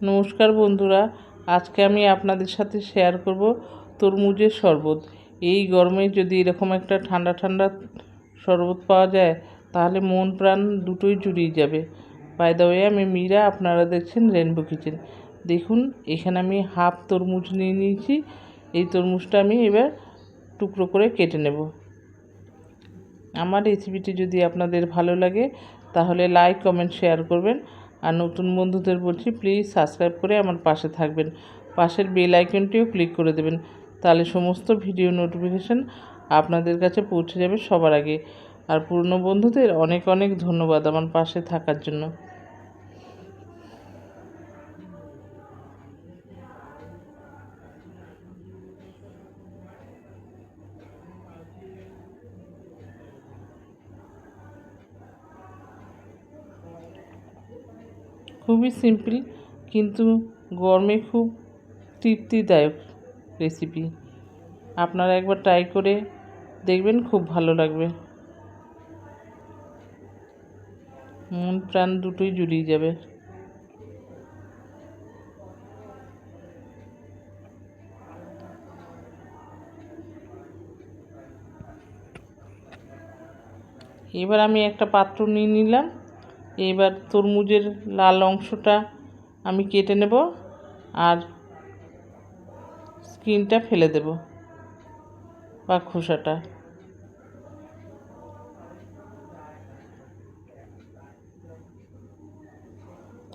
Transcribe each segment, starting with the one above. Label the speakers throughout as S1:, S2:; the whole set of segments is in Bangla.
S1: নমস্কার বন্ধুরা, আজকে আমি আপনাদের সাথে শেয়ার করব তরমুজের শরবত। এই গরমে যদি এরকম একটা ঠান্ডা ঠান্ডা শরবত পাওয়া যায়, তাহলে মন প্রাণ দুটোই জুড়িয়ে যাবে। বাই দ্য ওয়ে আমি মীরা, আপনারা দেখছেন রেনবো কিচেন দেখুন, এখানে আমি হাফ তরমুজ নিয়ে নিয়েছি। এই তরমুজটা আমি এবার টুকরো করে কেটে নেব। আমার রেসিপিটি যদি আপনাদের ভালো লাগে, তাহলে লাইক কমেন্ট শেয়ার করবেন। আর নতুন বন্ধুদের বলছি প্লিজ সাবস্ক্রাইব করে আমার পাশে থাকবেন। পাশের বেল আইকনটিও ক্লিক করে দেবেন। তাহলে সমস্ত ভিডিও নোটিফিকেশান আপনাদের কাছে পৌঁছে যাবে সবার আগে। আর পুরনো বন্ধুদের অনেক অনেক ধন্যবাদ আমার পাশে থাকার জন্য। খুবই সিম্পল কিন্তু গরমে খুব তৃপ্তিদায়ক রেসিপি আপনারা একবার ট্রাই করে দেখবেন খুব ভালো লাগবে। মন প্রাণ দুটোই জুড়িয়ে যাবে। এবার আমি একটা পাত্র নিয়ে নিলাম। এবার তরমুজের লাল অংশটা আমি কেটে নেব আর স্কিনটা ফেলে দেব বা খোসাটা।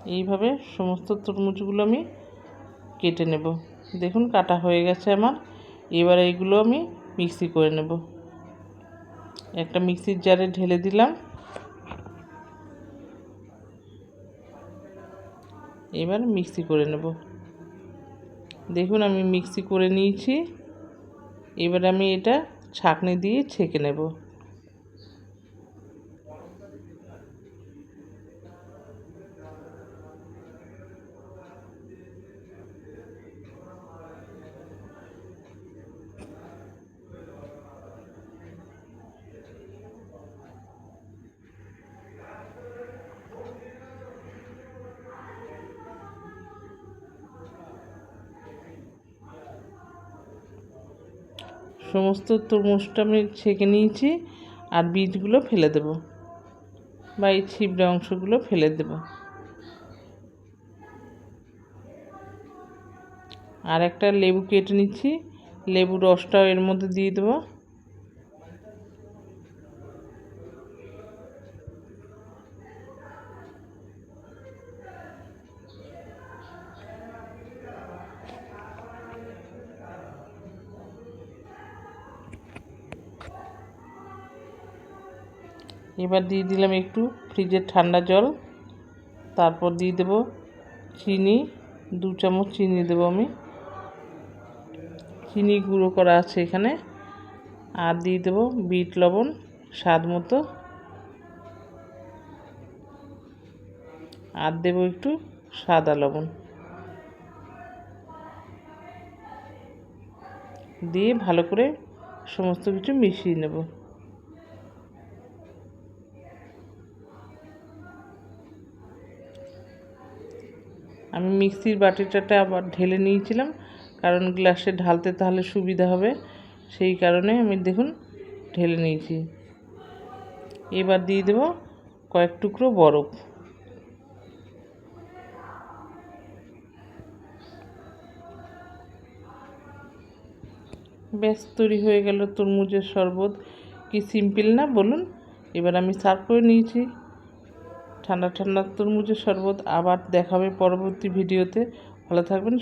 S1: এইভাবে সমস্ত তরমুজগুলো আমি কেটে নেব। দেখুন, কাটা হয়ে গেছে আমার। এবার এইগুলো আমি মিক্সি করে নেব। একটা মিক্সির জারে ঢেলে দিলাম। এবার মিক্সি করে নেব। দেখুন আমি মিক্সি করে নিয়েছি। এবার আমি এটা ছাঁকনি দিয়ে ছেঁকে নেব। সমস্ত তরমুজটা আমি ছেঁকে নিয়েছি আর বীজগুলো ফেলে দেব বা এই ছিবড়ে অংশগুলো ফেলে দেব। আর একটা লেবু কেটে নিচ্ছি, লেবু রসটাও এর মধ্যে দিয়ে দেবো। এবার দিয়ে দিলাম একটু ফ্রিজের ঠান্ডা জল। তারপর দিয়ে দেব চিনি, দু চামচ চিনি দেবো আমি। চিনি গুঁড়ো করা আছে এখানে। আর দিয়ে দেবো বিট লবণ স্বাদ মতো। আর দেবো একটু সাদা লবণ। দিয়ে ভালো করে সমস্ত কিছু মিশিয়ে নেব। আমি মিক্সির বাটিটাটা আবার ঢেলে নিয়েছিলাম, কারণ গ্লাসে ঢালতে তাহলে সুবিধা হবে। সেই কারণে আমি দেখুন ঢেলে নিয়েছি। এবার দিয়ে দেব কয়েক টুকরো বরফ। ব্যাস, তৈরি হয়ে গেল তরমুজের শরবত। কি সিম্পল না, বলুন। এবার আমি সার্ভ করে নিয়েছি। ঠান্ডা ঠান্ডা তরমুজের শরবত আবার দেখাবে পরবর্তী ভিডিওতে। ভালো থাকবেন